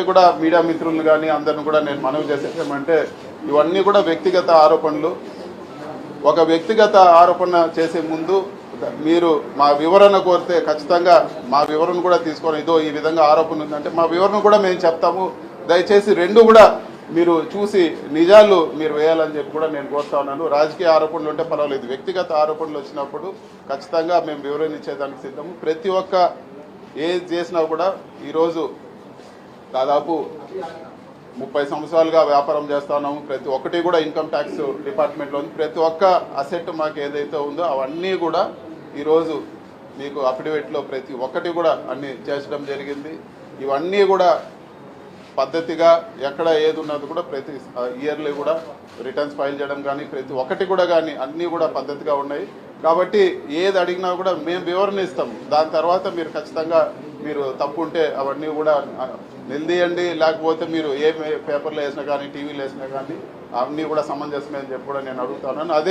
ఒకటి కూడా మీడియా మిత్రులను కానీ అందరిని కూడా నేను మనవి చేసేసామంటే ఇవన్నీ కూడా వ్యక్తిగత ఆరోపణలు. ఒక వ్యక్తిగత ఆరోపణ చేసే ముందు మీరు మా వివరణ కోరితే ఖచ్చితంగా మా వివరణ కూడా తీసుకొని ఇదో ఈ విధంగా ఆరోపణ ఉందంటే మా వివరణ కూడా మేము చెప్తాము. దయచేసి రెండు కూడా మీరు చూసి నిజాలు మీరు వేయాలని చెప్పి కూడా నేను కోరుతా ఉన్నాను. రాజకీయ ఆరోపణలు ఉంటే పర్వాలేదు. వ్యక్తిగత ఆరోపణలు వచ్చినప్పుడు ఖచ్చితంగా మేము వివరణ ఇచ్చేదానికి సిద్ధము. ప్రతి ఒక్క ఏది చేసినా కూడా ఈరోజు దాదాపు ముప్పై సంవత్సరాలుగా వ్యాపారం చేస్తున్నాము ప్రతి ఒక్కటి కూడా ఇన్కమ్ ట్యాక్స్ డిపార్ట్మెంట్లో ఉంది. ప్రతి ఒక్క అసెట్ మాకు ఏదైతే ఉందో అవన్నీ కూడా ఈరోజు మీకు అఫిడవిట్లో ప్రతి ఒక్కటి కూడా అన్ని చేర్చడం జరిగింది. ఇవన్నీ కూడా పద్ధతిగా ఎక్కడ ఏది ఉన్నది కూడా ప్రతి ఇయర్లీ కూడా రిటర్న్స్ ఫైల్ చేయడం కానీ ప్రతి ఒక్కటి కూడా కానీ అన్నీ కూడా పద్ధతిగా ఉన్నాయి. కాబట్టి ఏది అడిగినా కూడా మేము వివరణ ఇస్తాం దాని తర్వాత మీరు ఖచ్చితంగా మీరు తప్పు ఉంటే అవన్నీ కూడా నిలదీయండి లేకపోతే మీరు ఏ పేపర్లో వేసినా కానీ టీవీలో వేసినా కానీ అవన్నీ కూడా సమంజసమే అని చెప్పి కూడా నేను అడుగుతాను. అదే